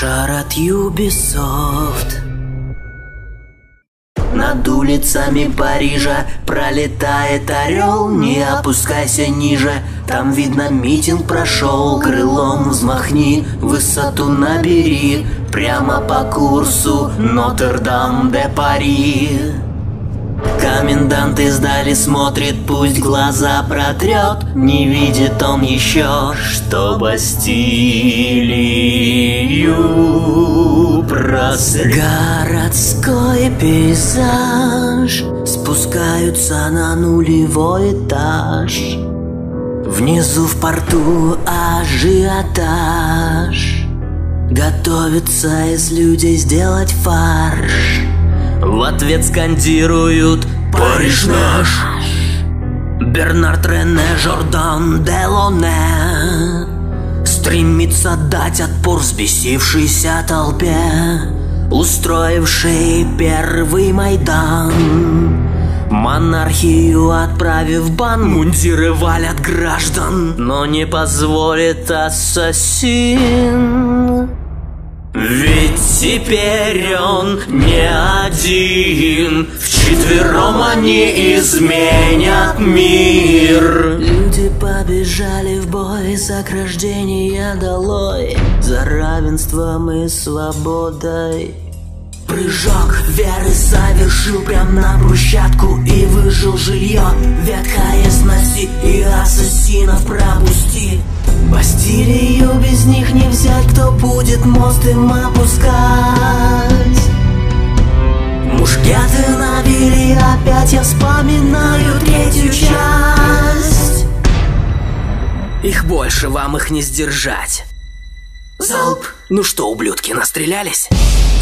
Шар от Ubisoft. Над улицами Парижа пролетает орел. Не опускайся ниже, там видно митинг прошел. Крылом взмахни, высоту набери. Прямо по курсу Нотр-Дам-де-Пари Комендант издали смотрит, пусть глаза протрет Не видит он еще, что Бастилию просрет Городской пейзаж Спускаются на нулевой этаж. Внизу в порту ажиотаж. Готовится из людей сделать фарш в ответ скандируют «Париж наш!» Бернард Рене Жордан Делоне Стремится дать отпор взбесившейся толпе Устроившей первый Майдан Монархию отправив бан Мундиры валят граждан Но не позволит ассасин ведь теперь он не один. Вчетвером они изменят мир. Люди побежали в бой За рождения долой. За равенством и свободой. Прыжок веры совершил прям на брусчатку И выжил жилье. Ветхое сноси и ассасинов пропусти Бастилию без них не взять Кто будет мост им опускать? Мушкеты набили опять Я вспоминаю третью часть. Их больше, вам их не сдержать. Залп! Ну что, ублюдки, настрелялись?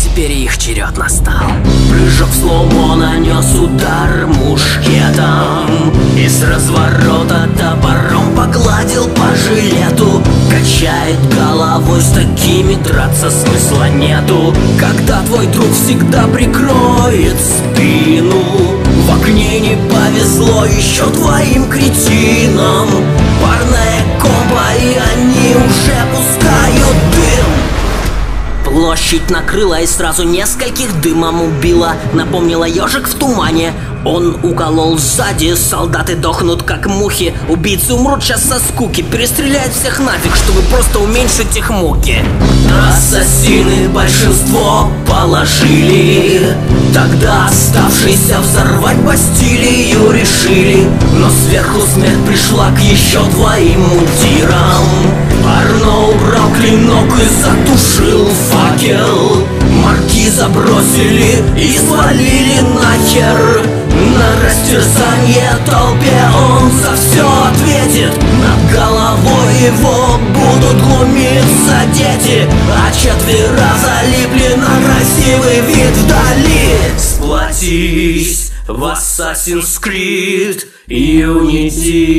Теперь их черед настал. Прыжок сломо нанес удар мушкетом И с разворота топором погладил по жилету. Качает головой, с такими драться смысла нету. Когда твой друг всегда прикроет спину В окне не повезло еще твоим кретинам. Парная комба и они Площадь накрыла и сразу нескольких дымом убила. Напомнила ежик в тумане. Он уколол сзади, солдаты дохнут как мухи. Убийцы умрут сейчас со скуки. Перестреляют всех нафиг, чтобы просто уменьшить их муки. Ассасины большинство положили Тогда оставшиеся взорвать Бастилию решили. Но сверху смерть пришла к еще двоим мундирам. Арно убрал клинок и затушил факел. Маркиза бросили и свалили нахер. На растерзание толпе головой его будут глумиться дети А четверо залипли на красивый вид вдали. Сплотись в Assassin's Creed Unity